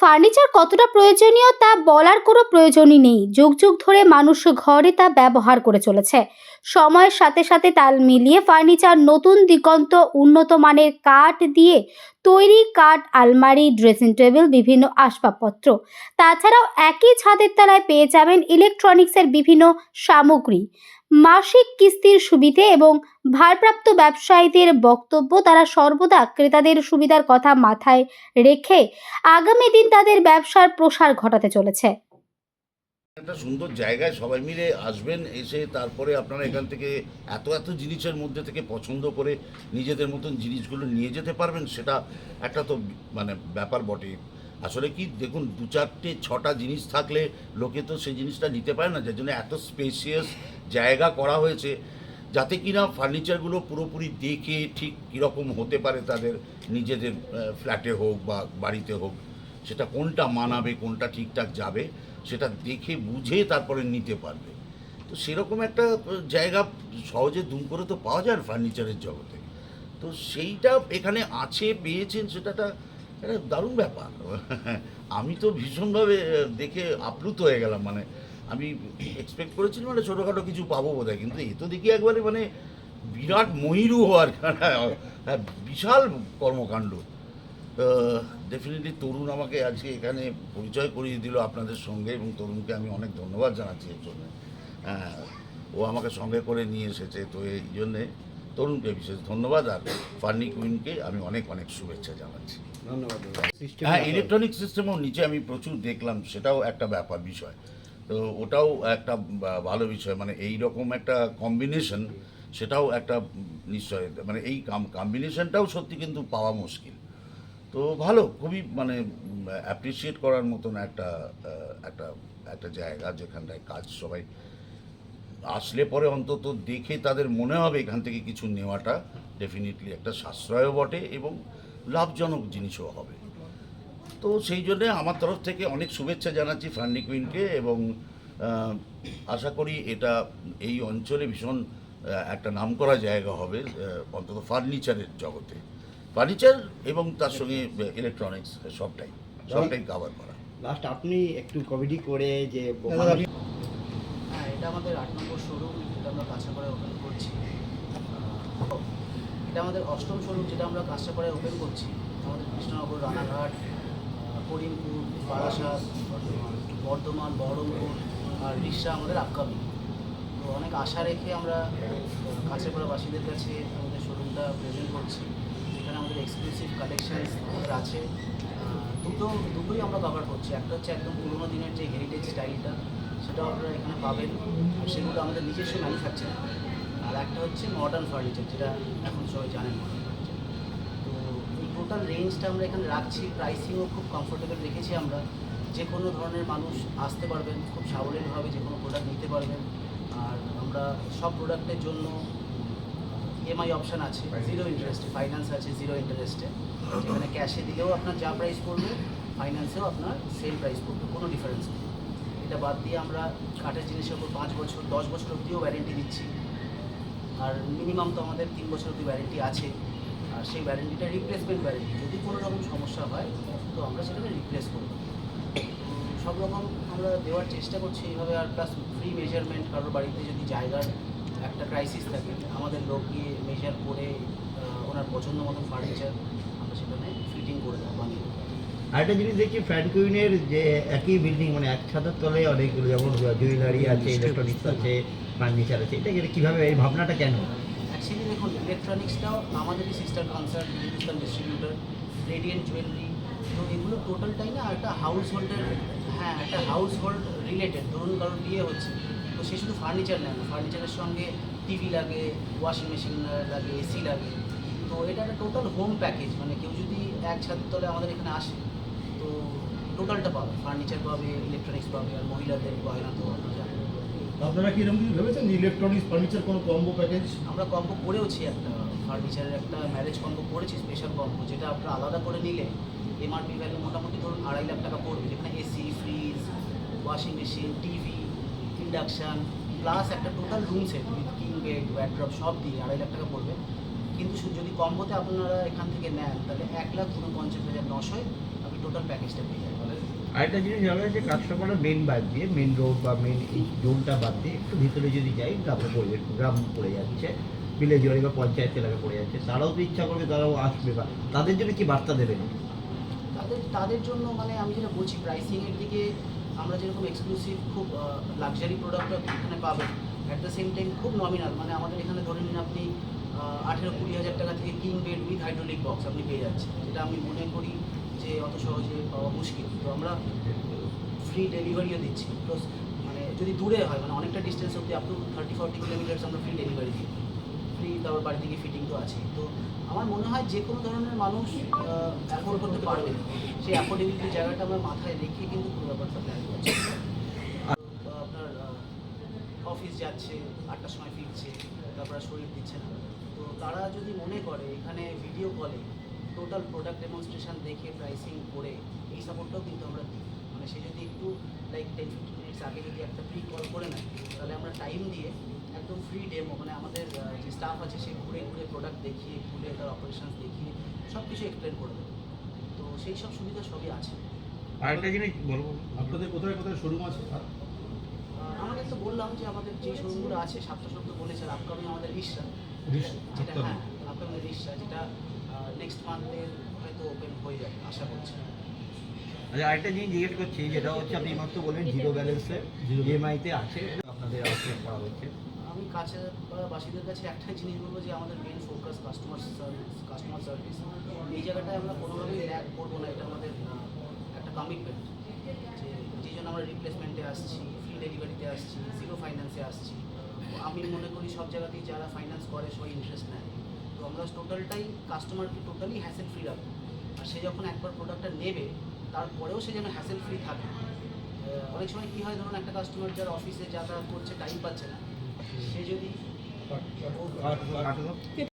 Furniture কতটা প্রয়োজনীয় তা বলার কোনো প্রয়োজনই নেই। যুগ যুগ ধরে মানুষ ঘরে তা ব্যবহার করে চলেছে। সময়ের সাথে সাথে তাল মিলিয়ে ফার্নিচার নতুন দিগন্ত, উন্নত মানের কাঠ দিয়ে তৈরি কাঠ, আলমারি, ড্রেসিং টেবিল, বিভিন্ন আসবাবপত্র। তাছাড়াও একই ছাদের তলায় পেয়ে যাবেন ইলেকট্রনিক্সের বিভিন্ন সামগ্রী। মাসিক কিস্তির সুবিধে এবং ভারপ্রাপ্ত ব্যবসায়ীদের বক্তব্য তারা সর্বদা ক্রেতাদের সুবিধার কথা মাথায় রেখে আগামী দিন তাদের ব্যবসার প্রসার ঘটাতে চলেছে। একটা সুন্দর জায়গায় সবাই মিলে আসবেন, এসে তারপরে আপনারা এখান থেকে এত এত জিনিসের মধ্যে থেকে পছন্দ করে নিজেদের মতন জিনিসগুলো নিয়ে যেতে পারবেন, সেটা একটা তো মানে ব্যাপার বটে আসলে কি, দেখুন, দু চারটে, ছটা জিনিস থাকলে লোকে তো সেই জিনিসটা নিতে পারে না, যার জন্য এত স্পেসিয়াস জায়গা করা হয়েছে, যাতে কিনা ফার্নিচারগুলো পুরোপুরি দেখে ঠিক কীরকম হতে পারে তাদের নিজেদের ফ্ল্যাটে হোক বা বাড়িতে হোক, সেটা কোনটা মানাবে, কোনটা ঠিকঠাক যাবে, সেটা দেখে বুঝে তারপরে নিতে পারবে। তো সেরকম একটা জায়গা সহজে দুম করে তো পাওয়া যায় ফার্নিচারের জগতে। তো সেইটা এখানে আছে, পেয়েছেন, সেটা একটা দারুণ ব্যাপার। আমি তো ভীষণভাবে দেখে আপ্লুত হয়ে গেলাম। মানে আমি এক্সপেক্ট করেছিলাম মানে ছোটোখাটো কিছু পাবো বোধ হয় কিন্তু এ তো দেখি একবারে মানে বিরাট ময়ূরু হওয়ার হ্যাঁ বিশাল কর্মকাণ্ড। ডেফিনেটলি তরুণ আমাকে আজকে এখানে পরিচয় করিয়ে দিল আপনাদের সঙ্গে এবং তরুণকে আমি অনেক ধন্যবাদ জানাচ্ছি এর জন্য। ও আমাকে সঙ্গে করে নিয়ে এসেছে, তো এই জন্যে তরুণকে বিশেষ ধন্যবাদ। আর ফার্নি কুইনকে আমি অনেক অনেক শুভেচ্ছা জানাচ্ছি। ধন্যবাদ। হ্যাঁ ইলেকট্রনিক সিস্টেমও নিচে আমি প্রচুর দেখলাম, সেটাও একটা ব্যাপার বিষয়। তো ওটাও একটা ভালো বিষয় মানে এই রকম একটা কম্বিনেশন সেটাও একটা নিশ্চয় মানে এই কম্বিনেশনটাও সত্যি কিন্তু পাওয়া মুশকিল। তো ভালো, খুবই মানে অ্যাপ্রিসিয়েট করার মতন একটা একটা একটা জায়গা যেখানটায় কাজ সবাই আসলে পরে অন্তত দেখে তাদের মনে হবে এখান থেকে কিছু নেওয়াটা। ডেফিনেটলি একটা সাশ্রয়ও বটে এবং লাভজনক জিনিসও হবে। তো সেই জন্যে আমার তরফ থেকে অনেক শুভেচ্ছা জানাচ্ছি ফান্ডি কুইনকে এবং আশা করি এটা এই অঞ্চলে ভীষণ একটা নাম করা জায়গা হবে অন্তত ফার্নিচারের জগতে। ফার্নিচার এবং তার সঙ্গে ইলেকট্রনিক্স সবটাই সবটাই কাভার করা। লাস্ট আপনি একটু কমেডি করে যে হ্যাঁ এটা আমাদের আট নম্বর শোরুম যেটা আমরা কাঁচাপাড়ায় ওপেন করছি। এটা আমাদের অষ্টম শোরুম যেটা আমরা কাঁচাপাড়ায় ওপেন করছি। আমাদের কৃষ্ণনগর, রানাঘাট করিমপুর, বারাসাত, বর্ধমান বহরমপুর আর রিক্সা আমাদের আপকামিং তো অনেক আশা রেখে আমরা কাঁচাপাড়াবাসীদের কাছে আমাদের শোরুমটা প্রেজেন্ট করছি। যেখানে আমাদের এক্সক্লুসিভ কালেকশানস আমাদের আছে। দুটো, দুটোই আমরা কভার করছি। একটা হচ্ছে একদম পুরোনো দিনের যে হেরিটেজ স্টাইলটা সেটাও আপনারা এখানে পাবেন। সেগুলো আমাদের নিজস্ব ম্যানুফ্যাকচার আর একটা হচ্ছে মডার্ন ফার্নিচার যেটা এখন সবাই জানেন মডার্ন ফার্নিচার তো এই টোটাল রেঞ্জটা আমরা এখানে রাখছি প্রাইসিংও খুব কমফোর্টেবল রেখেছি আমরা। যে কোনো ধরনের মানুষ আসতে পারবেন খুব সাবলীলভাবে যে কোনো প্রোডাক্ট নিতে পারবেন। আর আমরা সব প্রোডাক্টের জন্য ইএমআই অপশান আছে জিরো ইন্টারেস্টে ফাইন্যান্স আছে জিরো ইন্টারেস্টে যেখানে ক্যাশে দিলেও আপনার যা প্রাইস পড়বে ফাইন্যান্সেও আপনার সেম প্রাইস পড়বে কোনো ডিফারেন্স নেই। এটা বাদ দিয়ে আমরা কাঠের জিনিসের উপর পাঁচ বছর দশ বছর অবধিও ওয়ারেন্টি দিচ্ছি। আর মিনিমাম তো আমাদের তিন বছর অবধি ওয়ারেন্টি আছে। আর সেই ওয়ারেন্টিটা রিপ্লেসমেন্ট ওয়ারেন্টি যদি কোনো রকম সমস্যা হয়, তো আমরা সেটাকে রিপ্লেস করব। সব রকম আমরা দেওয়ার চেষ্টা করছি এইভাবে। আর প্লাস ফ্রি মেজারমেন্ট কারোর বাড়িতে যদি জায়গার একটা ক্রাইসিস থাকে, আমাদের লোক গিয়ে মেজার করে ওনার পছন্দ মতো ফার্নিচার আমরা সেখানে ফিটিং করে দেবো, বানিয়ে আরেকটা জিনিস দেখি কুইনের যে একই বিল্ডিং মানে এক ছাদের তলায় অনেকগুলো যেমন জুয়েলারি আছে ইলেকট্রনিক্স আছে ফার্নিচার আছে এটা কীভাবে এই ভাবনাটা কেন? অ্যাকচুয়ালি দেখুন ইলেকট্রনিক্সটাও আমাদেরই sister concern Hindustan distributor Radiant jewellery তো এগুলো টোটালটাই না একটা হাউস হোল্ডের হ্যাঁ একটা হাউস হোল্ড রিলেটেড ধরুন কারোর বিয়ে হচ্ছে তো সে শুধু ফার্নিচার নেয় না ফার্নিচারের সঙ্গে টিভি লাগে ওয়াশিং মেশিন লাগে এসি লাগে তো এটা একটা টোটাল হোম প্যাকেজ মানে কেউ যদি এক ছাদের তলে আমাদের এখানে আসে তো টোটালটা পাবে ফার্নিচার পাবে ইলেকট্রনিক্স পাবে আর মহিলাদের গয়না তো আপনারা কি এরকম কিছু ভেবেছেন? ইলেকট্রনিক্স ফার্নিচার কোনো কম্বো প্যাকেজ আমরা কম্বো করেওছি একটা ফার্নিচারের একটা ম্যারেজ কম্বো করেছি স্পেশাল কম্বো যেটা আপনারা আলাদা করে নিলে এমআরপি ভ্যালু মোটামুটি ধরুন আড়াই লাখ টাকা পড়বে যেখানে AC fridge washing machine TV induction plus একটা total room set with king bed wardrobe সব দিয়ে আড়াই লাখ টাকা পড়বে। কিন্তু যদি কম্বোতে আপনারা এখান থেকে নেন তাহলে এক লাখ উনপঞ্চাশ হাজার নশোয় টোটাল প্যাকেজটা পেয়ে যাবেন আরেকটা জিনিস জানা যাচ্ছে কাঁচরাপাড়া মেন বাদ দিয়ে মেন রোড বা মেন এই জোনটা বাদ দিয়ে একটু ভিতরে যদি যাই গ্রামে পড়ে গ্রাম পড়ে যাচ্ছে ভিলেজ বাড়ি বা পঞ্চায়েত এলাকা পড়ে যাচ্ছে তারাও তো ইচ্ছা করবে তারাও আসবে বা তাদের জন্য কি বার্তা দেবেন তাদের তাদের জন্য মানে আমি যেটা বলছি প্রাইসিংয়ের দিকে আমরা যেরকম এক্সক্লুসিভ খুব লাক্সারি প্রোডাক্ট এখানে পাবেন অ্যাট দ্য সেম টাইম খুব নমিনাল মানে আমাদের এখানে ধরে নিন আপনি আঠেরো কুড়ি হাজার টাকা থেকে king bed with hydraulic box আপনি পেয়ে যাচ্ছেন যেটা আমি মনে করি যে অত সহজে পাওয়া মুশকিল। তো আমরা ফ্রি ডেলিভারিও দিচ্ছি। প্লাস মানে যদি দূরে হয় মানে অনেকটা ডিস্টেন্স অব্দি up to thirty forty kilometres আমরা ফ্রি ডেলিভারি দিই। ফ্রি তারপর বাড়ি থেকে ফিটিং তো আছে তো আমার মনে হয় যে কোনো ধরনের মানুষ অ্যাফোর্ড করতে পারবে। সেই অ্যাফোর্ডেবিলিটি জায়গাটা আমরা মাথায় রেখে কিন্তু পুরো ব্যাপারটা প্ল্যান করছি। আপনার অফিস যাচ্ছে, আটটার সময় ফিরছে, তারপর শরীর দিচ্ছে না। তো তারা যদি মনে করে, এখানে ভিডিও কলে টোটাল প্রোডাক্ট ডেমনস্ট্রেশন দেখে প্রাইসিং করে এই সাপোর্টটাও কিন্তু আমরা দিই। মানে সে যদি একটু লাইক টেন ফিফটিন মিনিটস আগে যদি একটা প্রি কল করে নেয় তাহলে আমরা টাইম দিয়ে একদম ফ্রি ডেমো মানে আমাদের যে স্টাফ আছে সে ঘুরে ঘুরে প্রোডাক্ট দেখিয়ে ঘুরে তার অপারেশন দেখিয়ে সব কিছু এক্সপ্লেন করে দেবে তো সেই সব সুবিধা সবই আছে। আরেকটা জিনিস বলব আপনাদের কোথায় কোথায় শোরুম আছে আমাদের তো বললাম যে আমাদের যে শোরুমগুলো আছে সাতটা শব্দ বলেছে আপকামিং আমাদের রিসরা যেটা হ্যাঁ আপকামিং রিসরা যেটা নেক্সট মান্থের হয়তো ওপেন হয়ে যাবে আশা করছি। আচ্ছা আরেকটা জিনিস জিজ্ঞেস করছি যেটা হচ্ছে আপনি মাত্র বললেন জিরো ব্যালেন্সে ইএমআইতে আছে আপনাদের আউটলেট করা হচ্ছে আমি কাছে বাসীদের কাছে একটাই জিনিস বলব যে আমাদের main focus customer service customer service এই জায়গাটায় আমরা কোনোভাবেই ল্যাক করব না এটা আমাদের একটা কমিটমেন্ট যে যে জন্য আমরা রিপ্লেসমেন্টে আসছি ফ্রি ডেলিভারিতে আসছি জিরো ফাইন্যান্সে আসছি। তো আমি মনে করি সব জায়গাতেই যারা ফাইন্যান্স করে সবাই ইন্টারেস্ট নেয়। আমরা টোটালটাই কাস্টমারকে টোটালি হ্যাসেল ফ্রি রাখব। আর সে যখন একবার প্রোডাক্টটা নেবে, তারপরেও সে যেন হ্যাসেল ফ্রি থাকে। অনেক সময় কী হয় ধরুন, একটা কাস্টমার যার অফিসে যাতায়াত করছে টাইম পাচ্ছে না। সে যদি